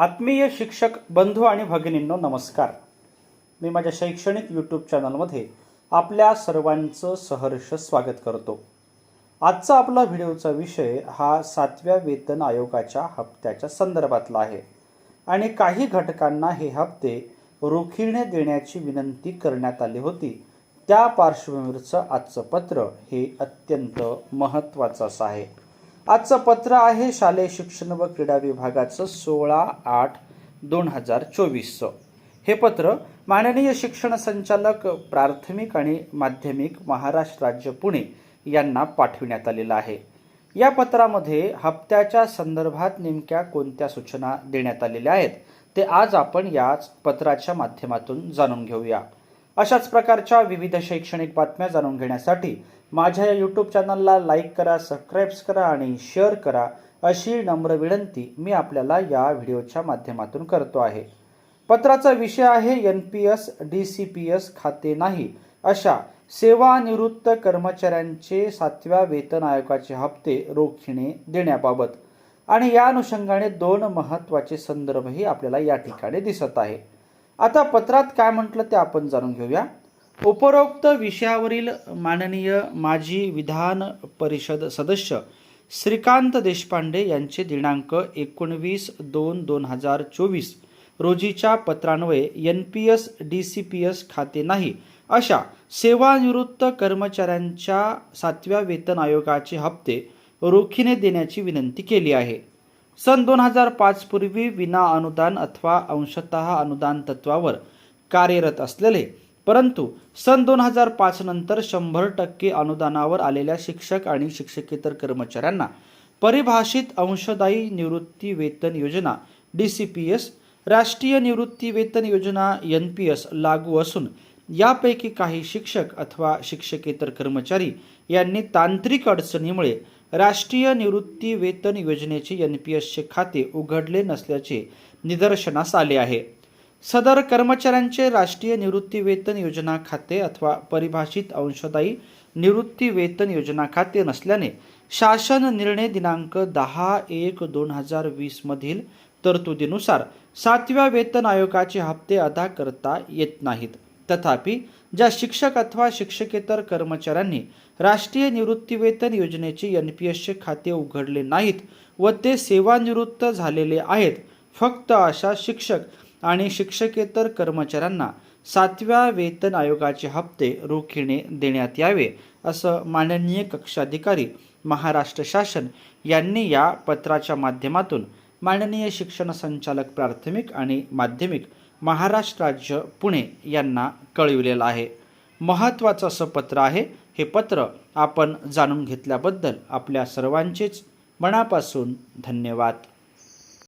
आत्मीय शिक्षक बंधू आणि भगिनींनो नमस्कार. मी माझ्या शैक्षणिक यूट्यूब चॅनलमध्ये आपल्या सर्वांचं सहर्ष स्वागत करतो. आजचा आपला व्हिडिओचा विषय हा सातव्या वेतन आयोगाच्या हप्त्याच्या संदर्भातला आहे आणि काही घटकांना हे हप्ते रोखीने देण्याची विनंती करण्यात आली होती. त्या पार्श्वभूमीवरचं आजचं पत्र हे अत्यंत महत्त्वाचं असं आहे. आजचं पत्र आहे शालेय शिक्षण व क्रीडा विभागाचं सोळा आठ दोन हजार चोवीसचं. हे पत्र माननीय शिक्षण संचालक प्राथमिक आणि माध्यमिक महाराष्ट्र राज्य पुणे यांना पाठविण्यात आलेलं आहे. या पत्रामध्ये हप्त्याच्या संदर्भात नेमक्या कोणत्या सूचना देण्यात आलेल्या आहेत ते आज आपण याच पत्राच्या माध्यमातून जाणून घेऊया. अशाच प्रकारच्या विविध शैक्षणिक बातम्या जाणून घेण्यासाठी माझ्या या यूट्यूब चॅनलला लाईक करा सबस्क्राईब्स करा आणि शेअर करा अशी नम्र विनंती मी आपल्याला या व्हिडिओच्या माध्यमातून करतो आहे. पत्राचा विषय आहे N P S D C P S खाते नाही अशा सेवानिवृत्त कर्मचाऱ्यांचे सातव्या वेतन आयोगाचे हप्ते रोखीने देण्याबाबत. आणि या अनुषंगाने दोन महत्त्वाचे संदर्भही आपल्याला या ठिकाणी दिसत आहे. आता पत्रात काय म्हटलं ते आपण जाणून घेऊया. उपरोक्त विषयावरील माननीय माजी विधान परिषद सदस्य श्रीकांत देशपांडे यांचे दिनांक एकोणवीस दोन दोन हजार चोवीस रोजीच्या पत्रान्वये N P S D C P S खाते नाही अशा सेवानिवृत्त कर्मचाऱ्यांच्या सातव्या वेतन आयोगाचे हप्ते रोखीने देण्याची विनंती केली आहे. सन दोन हजार पाच पूर्वी विना अनुदान अथवा अंशतः अनुदान तत्वावर कार्यरत असलेले परंतु सन दोन हजार पाच नंतर शंभर टक्के अनुदानावर आलेल्या शिक्षक आणि शिक्षकेतर कर्मचाऱ्यांना परिभाषित अंशदायी निवृत्ती वेतन योजना डी सी पी एस राष्ट्रीय निवृत्ती वेतन योजना एन पी एस लागू असून यापैकी काही शिक्षक अथवा शिक्षकेतर कर्मचारी यांनी तांत्रिक अडचणीमुळे राष्ट्रीय निवृत्ती वेतन योजनेचे एन पी एसचे खाते उघडले नसल्याचे निदर्शनास आले आहे. सदर कर्मचाऱ्यांचे राष्ट्रीय निवृत्ती वेतन योजना खाते अथवा परिभाषित अंशदायी निवृत्ती वेतन योजना खाते नसल्याने शासन निर्णय दिनांक दहा एक दोन हजार वीसमधील तरतुदीनुसार सातव्या वेतन आयोगाचे हप्ते अदा करता येत नाहीत. तथापि ज्या शिक्षक अथवा शिक्षकेतर कर्मचाऱ्यांनी राष्ट्रीय निवृत्तीवेतन योजनेचे एन पी एसचे खाते उघडले नाहीत व ते सेवानिवृत्त झालेले आहेत फक्त अशा शिक्षक आणि शिक्षकेतर कर्मचाऱ्यांना सातव्या वेतन आयोगाचे हप्ते रोखीने देण्यात यावे असं माननीय कक्षाधिकारी महाराष्ट्र शासन यांनी या पत्राच्या माध्यमातून माननीय शिक्षण संचालक प्राथमिक आणि माध्यमिक महाराष्ट्र राज्य पुणे यांना कळविलेलं आहे. महत्त्वाचं असं पत्र आहे. हे पत्र आपण जाणून घेतल्याबद्दल आपल्या सर्वांचेच मनापासून धन्यवाद.